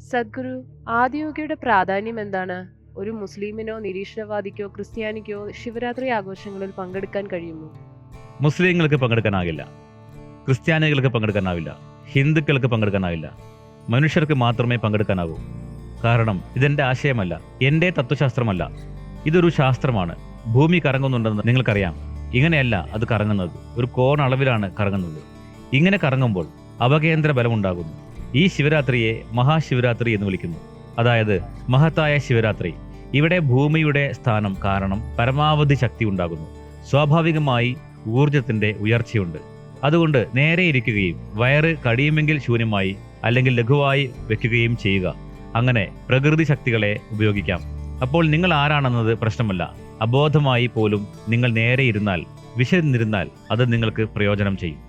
സദ്ഗുരു ആദിയോഗിയുടെ പ്രാധാന്യം എന്താണ്? ഒരു മുസ്ലിമിനോ നിരീശ്വരവാദിക്കോ ക്രിസ്ത്യാനിക്കോ ശിവരാത്രി ആഘോഷങ്ങളിൽ പങ്കെടുക്കാൻ കഴിയുമോ? മുസ്ലിങ്ങൾക്ക് പങ്കെടുക്കാനാകില്ല. ക്രിസ്ത്യാനികൾക്ക് പങ്കെടുക്കാനാവില്ല. ഹിന്ദുക്കൾക്ക് പങ്കെടുക്കാനാവില്ല. മനുഷ്യർക്ക് മാത്രമേ പങ്കെടുക്കാനാവൂ കാരണം ഇതെന്റെ ആശയമല്ല എന്റെ തത്വശാസ്ത്രമല്ല. ഇതൊരു ശാസ്ത്രമാണ്. ഭൂമി കറങ്ങുന്നുണ്ടെന്ന് നിങ്ങൾക്കറിയാം. ഇങ്ങനെയല്ല അത് കറങ്ങുന്നത്. ഒരു കോൺ അളവിലാണ് കറങ്ങുന്നത്. ഇങ്ങനെ കറങ്ങുമ്പോൾ അപകേന്ദ്ര ബലമുണ്ടാകുന്നു ഈ ശിവരാത്രിയെ മഹാശിവരാത്രി എന്ന് വിളിക്കുന്നു. അതായത് മഹത്തായ ശിവരാത്രി. ഇവിടെ ഭൂമിയുടെ സ്ഥാനം കാരണം പരമാവധി ശക്തി ഉണ്ടാകുന്നു. സ്വാഭാവികമായി ഊർജത്തിന്റെ ഉയർച്ചയുണ്ട്. അതുകൊണ്ട് നേരെ ഇരിക്കുകയും വയറ് കടിയുമെങ്കിൽ ശൂന്യമായി അല്ലെങ്കിൽ ലഘുവായി വെക്കുകയും ചെയ്യുക. അങ്ങനെ പ്രകൃതി ശക്തികളെ ഉപയോഗിക്കാം. അപ്പോൾ നിങ്ങൾ ആരാണെന്നത് പ്രശ്നമല്ല. അബോധമായി പോലും നിങ്ങൾ നേരെ ഇരുന്നാൽ വിശന്നിരുന്നാൽ അത് നിങ്ങൾക്ക് പ്രയോജനം ചെയ്യും.